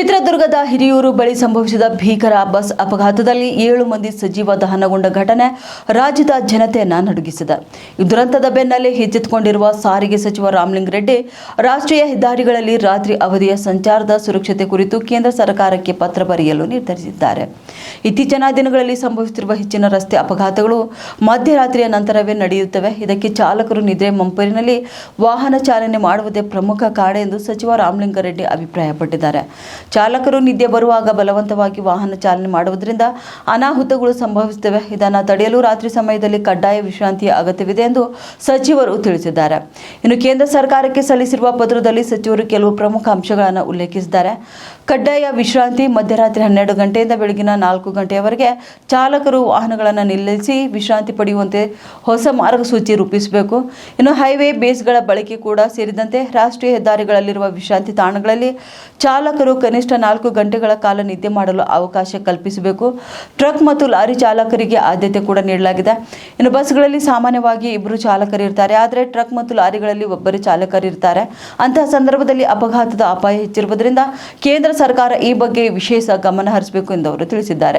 ಚಿತ್ರದುರ್ಗದ ಹಿರಿಯೂರು ಬಳಿ ಸಂಭವಿಸಿದ ಭೀಕರ ಬಸ್ ಅಪಘಾತದಲ್ಲಿ ಏಳು ಮಂದಿ ಸಜೀವ ದಹನಗೊಂಡ ಘಟನೆ ರಾಜ್ಯದ ಜನತೆಯನ್ನ ನಡುಗಿಸಿದೆ. ಈ ದುರಂತದ ಬೆನ್ನಲ್ಲೇ ಹೆಚ್ಚೆತ್ತುಕೊಂಡಿರುವ ಸಾರಿಗೆ ಸಚಿವ ರಾಮಲಿಂಗ ರೆಡ್ಡಿ, ರಾಷ್ಟ್ರೀಯ ಹೆದ್ದಾರಿಗಳಲ್ಲಿ ರಾತ್ರಿ ಅವಧಿಯ ಸಂಚಾರದ ಸುರಕ್ಷತೆ ಕುರಿತು ಕೇಂದ್ರ ಸರ್ಕಾರಕ್ಕೆ ಪತ್ರ ಬರೆಯಲು ನಿರ್ಧರಿಸಿದ್ದಾರೆ. ಇತ್ತೀಚಿನ ದಿನಗಳಲ್ಲಿ ಸಂಭವಿಸುತ್ತಿರುವ ಹೆಚ್ಚಿನ ರಸ್ತೆ ಅಪಘಾತಗಳು ಮಧ್ಯರಾತ್ರಿಯ ನಂತರವೇ ನಡೆಯುತ್ತವೆ. ಇದಕ್ಕೆ ಚಾಲಕರು ನಿದ್ರೆ ಮಂಪರಿನಲ್ಲಿ ವಾಹನ ಚಾಲನೆ ಮಾಡುವುದೇ ಪ್ರಮುಖ ಕಾರಣ ಎಂದು ಸಚಿವ ರಾಮಲಿಂಗಾರೆಡ್ಡಿ ಅಭಿಪ್ರಾಯಪಟ್ಟಿದ್ದಾರೆ. ಚಾಲಕರು ನಿದ್ದೆ ಬರುವಾಗ ಬಲವಂತವಾಗಿ ವಾಹನ ಚಾಲನೆ ಮಾಡುವುದರಿಂದ ಅನಾಹುತಗಳು ಸಂಭವಿಸುತ್ತವೆ. ಇದನ್ನು ತಡೆಯಲು ರಾತ್ರಿ ಸಮಯದಲ್ಲಿ ಕಡ್ಡಾಯ ವಿಶ್ರಾಂತಿಯ ಅಗತ್ಯವಿದೆ ಎಂದು ಸಚಿವರು ತಿಳಿಸಿದ್ದಾರೆ. ಇನ್ನು ಕೇಂದ್ರ ಸರ್ಕಾರಕ್ಕೆ ಸಲ್ಲಿಸಿರುವ ಪತ್ರದಲ್ಲಿ ಸಚಿವರು ಕೆಲವು ಪ್ರಮುಖ ಅಂಶಗಳನ್ನು ಉಲ್ಲೇಖಿಸಿದ್ದಾರೆ. ಕಡ್ಡಾಯ ವಿಶ್ರಾಂತಿ ಮಧ್ಯರಾತ್ರಿ ಹನ್ನೆರಡು ಗಂಟೆಯಿಂದ ಬೆಳಗಿನ ನಾಲ್ಕು ಗಂಟೆಯವರೆಗೆ ಚಾಲಕರು ವಾಹನಗಳನ್ನು ನಿಲ್ಲಿಸಿ ವಿಶ್ರಾಂತಿ ಪಡೆಯುವಂತೆ ಹೊಸ ಮಾರ್ಗಸೂಚಿ ರೂಪಿಸಬೇಕು. ಇನ್ನು ಹೈವೇ ಬೇಸ್ಗಳ ಬಳಕೆ ಕೂಡ ಸೇರಿದಂತೆ ರಾಷ್ಟ್ರೀಯ ಹೆದ್ದಾರಿಗಳಲ್ಲಿರುವ ವಿಶ್ರಾಂತಿ ತಾಣಗಳಲ್ಲಿ ಚಾಲಕರು ಕನಿಷ್ಠ ನಾಲ್ಕು ಗಂಟೆಗಳ ಕಾಲ ನಿದ್ದೆ ಮಾಡಲು ಅವಕಾಶ ಕಲ್ಪಿಸಬೇಕು. ಟ್ರಕ್ ಮತ್ತು ಲಾರಿ ಚಾಲಕರಿಗೆ ಆದ್ಯತೆ ಕೂಡ ನೀಡಲಾಗಿದೆ. ಇನ್ನು ಬಸ್ಗಳಲ್ಲಿ ಸಾಮಾನ್ಯವಾಗಿ ಇಬ್ಬರು ಚಾಲಕರು ಇರ್ತಾರೆ. ಆದರೆ ಟ್ರಕ್ ಮತ್ತು ಲಾರಿಗಳಲ್ಲಿ ಒಬ್ಬರು ಚಾಲಕರು ಇರ್ತಾರೆ. ಅಂತಹ ಸಂದರ್ಭದಲ್ಲಿ ಅಪಘಾತದ ಅಪಾಯ ಹೆಚ್ಚಿರುವುದರಿಂದ ಕೇಂದ್ರ ಸರ್ಕಾರ ಈ ಬಗ್ಗೆ ವಿಶೇಷ ಗಮನ ಹರಿಸಬೇಕು ಎಂದು ಅವರು ತಿಳಿಸಿದ್ದಾರೆ.